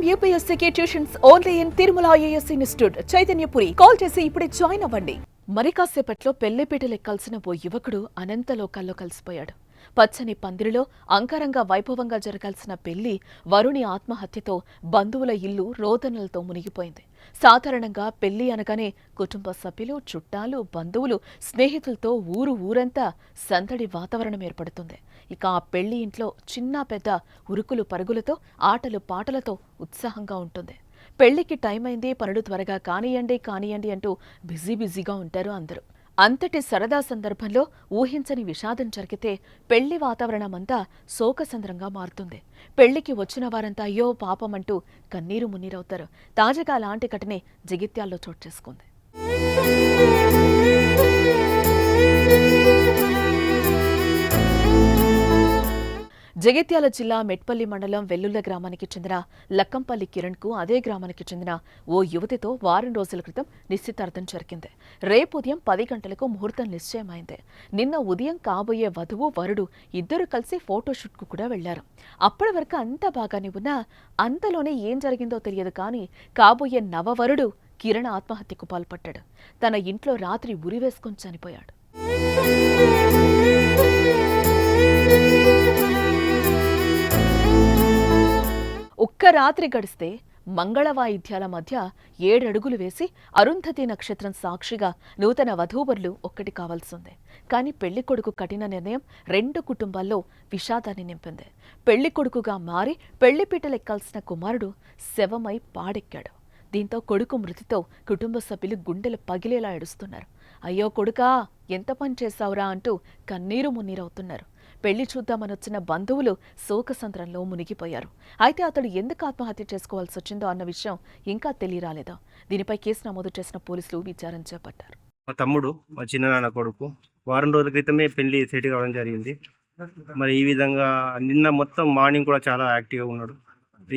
I'm యూపీఎస్సీకి tuitions only in Tirumala IAS institute Chaitanyapuri call చేసి ఇప్పుడే join అవ్వండి. మరి కాసేపట్లో పెళ్ళిపీటలు ఎక్కాల్సిన ఓ యువకుడు అనంత లోకాల్లో కలిసిపోయాడు. పచ్చని పందిరిలో అంకరంగా వైభవంగా జరగాల్సిన పెళ్ళి వరుణి ఆత్మహత్యతో బంధువుల ఇల్లు రోదనలతో మునిగిపోయింది. సాధారణంగా పెళ్ళి అనగానే కుటుంబ సభ్యులు చుట్టాలు బంధువులు స్నేహితులతో ఊరు ఊరంతా సందడి వాతావరణం ఏర్పడుతుంది. ఇక ఆ పెళ్ళి ఇంట్లో చిన్న పెద్ద ఉరుకులు పరుగులతో ఆటలు పాటలతో ఉత్సాహంగా ఉంటుంది. పెళ్ళికి టైం అయింది పనులు త్వరగా కానియండి కానియండి అంటూ బిజీ బిజీగా ఉంటారు అందరూ. అంతటి సరదా సందర్భంలో ఊహించని విషాదం జరిగితే పెళ్ళి వాతావరణమంతా శోకసంద్రంగా మారుతుంది. పెళ్ళికి వచ్చిన వారంతా అయ్యో పాపమంటూ కన్నీరు మున్నీరవుతారు. తాజాగా అలాంటి ఘటనే జగిత్యాల్లో చోటు చేసుకుంది. జగిత్యాల జిల్లా మెట్పల్లి మండలం వెల్లుల్ల గ్రామానికి చెందిన లక్కంపల్లి కిరణ్కు అదే గ్రామానికి చెందిన ఓ యువతితో వారం రోజుల క్రితం నిశ్చితార్థం జరిగింది. రేపు ఉదయం పది గంటలకు ముహూర్తం నిశ్చయమైంది. నిన్న ఉదయం కాబోయే వధువు వరుడు ఇద్దరు కలిసి ఫోటోషూట్కు కూడా వెళ్ళారు. అప్పటి వరకు అంతా బాగానే ఉన్నా అంతలోనే ఏం జరిగిందో తెలియదు కానీ కాబోయే నవవరుడు కిరణ్ ఆత్మహత్యకు పాల్పడ్డాడు. తన ఇంట్లో రాత్రి ఉరివేసుకొని చనిపోయాడు. రాత్రి గడిస్తే మంగళవాయిద్యాల మధ్య ఏడడుగులు వేసి అరుంధతి నక్షత్రం సాక్షిగా నూతన వధూవరులు ఒక్కటి కావాల్సిందే. కానీ పెళ్ళి కొడుకు కఠిన నిర్ణయం రెండు కుటుంబాల్లో విషాదాన్ని నింపింది. పెళ్ళి కొడుకుగా మారి పెళ్ళిపీటలెక్కాల్సిన కుమారుడు శవమై పాడెక్కాడు. దీంతో కొడుకు మృతితో కుటుంబ సభ్యులు గుండెలు పగిలేలా ఏడుస్తున్నారు. అయ్యో కొడుకా ఎంత పని చేశావురా అంటూ కన్నీరు మున్నీరవుతున్నారు. పెళ్ళి చూద్దామనొచ్చిన బంధువులు శోకసంద్రంలో మునిగిపోయారు. అయితే అతడు ఎందుకు ఆత్మహత్య చేసుకోవాల్సి వచ్చిందో అన్న విషయం ఇంకా తెలియరాలేదు. దీనిపై కేసు నమోదు చేసిన పోలీసులు విచారణ చేపట్టారు. మా తమ్ముడు మా చిన్ననాన్న కొడుకు వారం రోజుల క్రితమే పెళ్ళి సెట్ కావడం జరిగింది. మరి ఈ విధంగా నిన్న మొత్తం మార్నింగ్ కూడా చాలా యాక్టివ్గా ఉన్నాడు.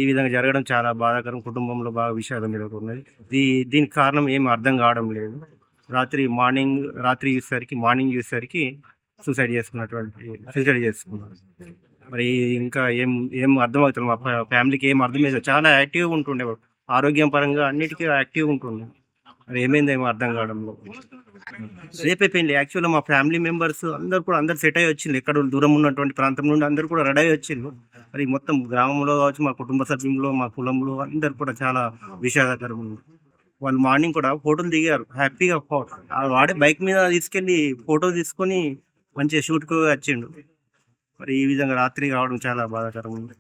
ఈ విధంగా జరగడం చాలా బాధాకరం. కుటుంబంలో బాగా విషాదం నెలకొన్నది దీ దీనికి కారణం ఏం అర్థం కావడం లేదు. రాత్రి మార్నింగ్ రాత్రి చూసేసరికి మార్నింగ్ చూసేసరికి సూసైడ్ చేసుకున్నటువంటి సూసైడ్ చేసుకున్నారు. మరి ఇంకా ఏం ఏం అర్థమవుతుంది మా ఫ్యామిలీకి ఏం అర్థం లేదు. చాలా యాక్టివ్గా ఉంటుండే. ఆరోగ్యం పరంగా అన్నిటికీ యాక్టివ్గా ఉంటుండే. మరి ఏమైందేమో అర్థం కావడంలో రేపే యాక్చువల్గా మా ఫ్యామిలీ మెంబర్స్ అందరు కూడా అందరు సెట్ అయ్యి వచ్చింది ఎక్కడ దూరం ఉన్నటువంటి ప్రాంతం నుండి అందరు కూడా రెడీ అయ్యి వచ్చిండ్రు. మరి మొత్తం గ్రామంలో కావచ్చు మా కుటుంబ సభ్యుల్లో మా కులంలో అందరు కూడా చాలా విషాదకరం ఉంది వాళ్ళు మార్నింగ్ కూడా ఫోటోలు దిగారు. హ్యాపీగా వాడే బైక్ మీద తీసుకెళ్ళి ఫోటో తీసుకొని మంచిగా షూట్కు వచ్చిండు. మరి ఈ విధంగా రాత్రి కావడం చాలా బాధాకరం ఉంది